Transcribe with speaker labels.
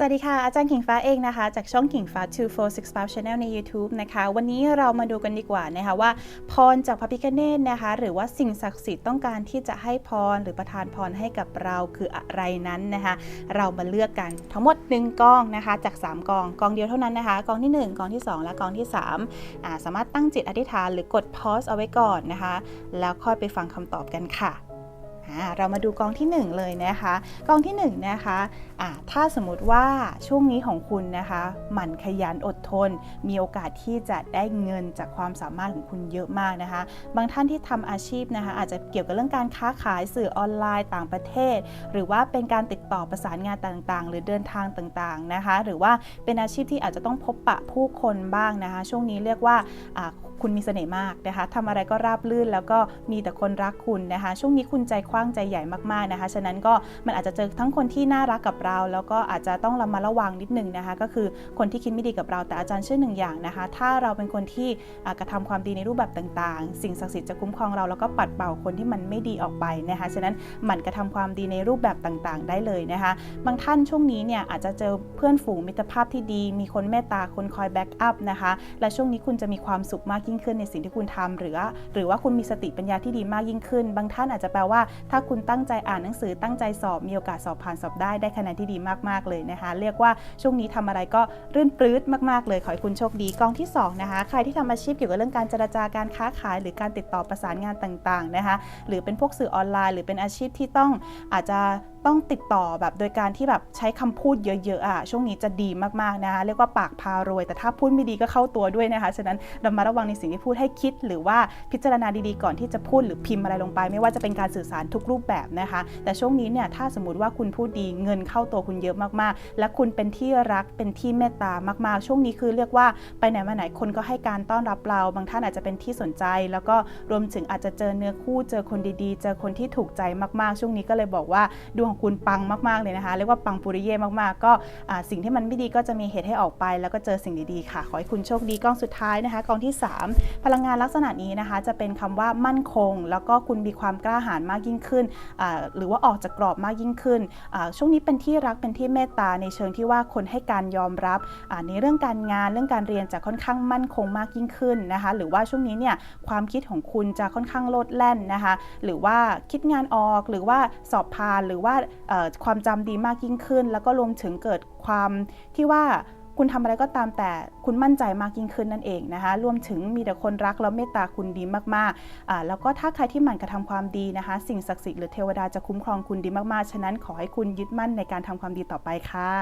Speaker 1: สวัสดีค่ะ อาจารย์ขิงฟ้าเองนะคะ จากช่องขิงฟ้า 2465 Channel ใน YouTube นะคะ วันนี้เรามาดูกันดีกว่านะคะว่า พรจากพระพิฆเนศนะคะ หรือว่าสิ่งศักดิ์สิทธิ์ต้องการที่จะให้พรหรือประทานพรให้กับเราคืออะไรนั้นนะคะ เรามาเลือกกันทั้งหมด 1กองนะคะ จาก 3กองกองเดียวเท่านั้นนะคะกองที่ 1กองที่ 2 และกองที่3อ่าสามารถตั้งจิตอธิษฐานหรือ กด pause เอาไว้ก่อนนะคะ แล้วค่อยไปฟังคำตอบกันค่ะ เรามาดูกองที่ 1 เลยนะคะ กองที่1นนะคะอ่าถ้าสมมติว่าช่วงนี้ของคุณนะคะหมั่นขยันอดทน มีโอกาสที่จะได้เงินจากความสามารถของคุณเยอะมากนะคะ บางท่านที่ทำอาชีพนะคะอาจจะเกี่ยวกับเรื่องการค้าขายสื่อออนไลน์ต่างประเทศ หรือว่าเป็นการติดต่อประสานงานต่างๆ หรือเดินทางต่างๆนะคะ หรือว่าเป็นอาชีพที่อาจจะต้องพบปะผู้คนบ้างนะคะ ช่วงนี้เรียกว่าอ่า คุณมีเสน่ห์มากนะคะทำอะไรก็ราบลื่นแล้วก็มีแต่คนรักคุณนะคะ ช่วงนี้คุณใจกว้างใจใหญ่มากๆนะคะ ฉะนั้นก็มันอาจจะเจอทั้งคนที่น่ารักกับเรา แล้วก็อาจจะต้องระมัดระวังนิดนึงนะคะ ก็คือคนที่คิดไม่ดีกับเราแต่อาจารย์เชื่อหนึ่งอย่างนะคะ ถ้าเราเป็นคนที่กระทำความดีในรูปแบบต่างๆ สิ่งศักดิ์สิทธิ์จะคุ้มครองเราแล้วก็ปัดเป่าคนที่มันไม่ดีออกไปนะคะ ฉะนั้นหมั่นกระทำความดีในรูปแบบต่างๆ ได้เลยนะคะ บางท่านช่วงนี้เนี่ยอาจจะเจอเพื่อนฝูงมิตรภาพที่ดี มีคนเมตตาคนคอยแบ็กอัพนะคะ และช่วงนี้คุณจะมีความสุขมากยิ่งขึ้นในสิ่งที่คุณทำหรือว่าหรือว่าคุณมีสติปัญญาที่ดีมากยิ่งขึ้น บางท่านอาจจะแปลว่า ถ้าคุณตั้งใจอ่านหนังสือตั้งใจสอบมีโอกาสสอบผ่านสอบได้ได้คะแนนที่ดีมากๆเลยนะคะ เรียกว่าช่วงนี้ทำอะไรก็รื่นปลื้ดมากๆ เลยขอให้คุณโชคดีกองที่สองนะคะใครที่ทำอาชีพเกี่ยวกับเรื่องการเจรจาการค้าขาย หรือการติดต่อประสานงานต่างๆนะคะหรือเป็นพวกสื่อออนไลน์ หรือเป็นอาชีพที่ต้องอาจจะต้องติดต่อแบบโดยการที่แบบใช้คำพูดเยอะๆอะช่วงนี้จะดีมากๆนะคะเรียกว่าปากพารวย แต่ถ้าพูดไม่ดีก็เข้าตัวด้วยนะคะฉะนั้นเรามาระวังในสิ่งที่พูดให้คิด หรือว่าพิจารณาดีๆก่อนที่จะพูดหรือพิมพ์อะไรลงไป ไม่ว่าจะเป็นการสื่อสารทุกรูปแบบนะคะ แต่ช่วงนี้เนี่ยถ้าสมมติว่าคุณพูดดีเงินเข้าตัวคุณเยอะมากๆ และคุณเป็นที่รักเป็นที่เมตตามากๆ ช่วงนี้คือเรียกว่าไปไหนมาไหนคนก็ให้การต้อนรับเรา บางท่านอาจจะเป็นที่สนใจ แล้วก็รวมถึงอาจจะเจอเนื้อคู่เจอคนดีๆ เจอคนที่ถูกใจมากๆ ช่วงนี้ก็เลยบอกว่าดวงของคุณปังมากๆเลยนะคะ เรียกว่าปังปุริเย่มากๆ ก็สิ่งที่มันไม่ดีก็จะมีเหตุให้ออกไป แล้วก็เจอสิ่งดีๆค่ะ ขอให้คุณโชคดีกล้องสุดท้ายนะคะกองที่ 3 พลังงานลักษณะนี้นะคะ จะเป็นคำว่ามั่นคง แล้วก็คุณมีความกล้าหาญมากยิ่งขึ้น หรือว่าออกจากกรอบมากยิ่งขึ้น ช่วงนี้เป็นที่รักเป็นที่เมตตาในเชิงที่ว่าคนให้การยอมรับในเรื่องการงานเรื่องการเรียนจะค่อนข้างมั่นคงมากยิ่งขึ้นนะคะ หรือว่าช่วงนี้เนี่ยความคิดของคุณจะค่อนข้างโลดแล่นนะคะ หรือว่าคิดงานออกหรือว่าสอบผ่านหรือว่าความจำดีมากยิ่งขึ้น แล้วก็รวมถึงเกิดความที่ว่าคุณทำอะไรก็ตามแต่คุณมั่นใจมากยิ่งขึ้นนั่นเองนะคะ รวมถึงมีแต่คนรักแล้วเมตตาคุณดีมากๆอ่าแล้วก็ถ้าใครที่หมั่นกระทำความดีนะคะ สิ่งศักดิ์สิทธิ์หรือเทวดาจะคุ้มครองคุณดีมากๆ ฉะนั้นขอให้คุณยึดมั่นในการทำความดีต่อไปค่ะ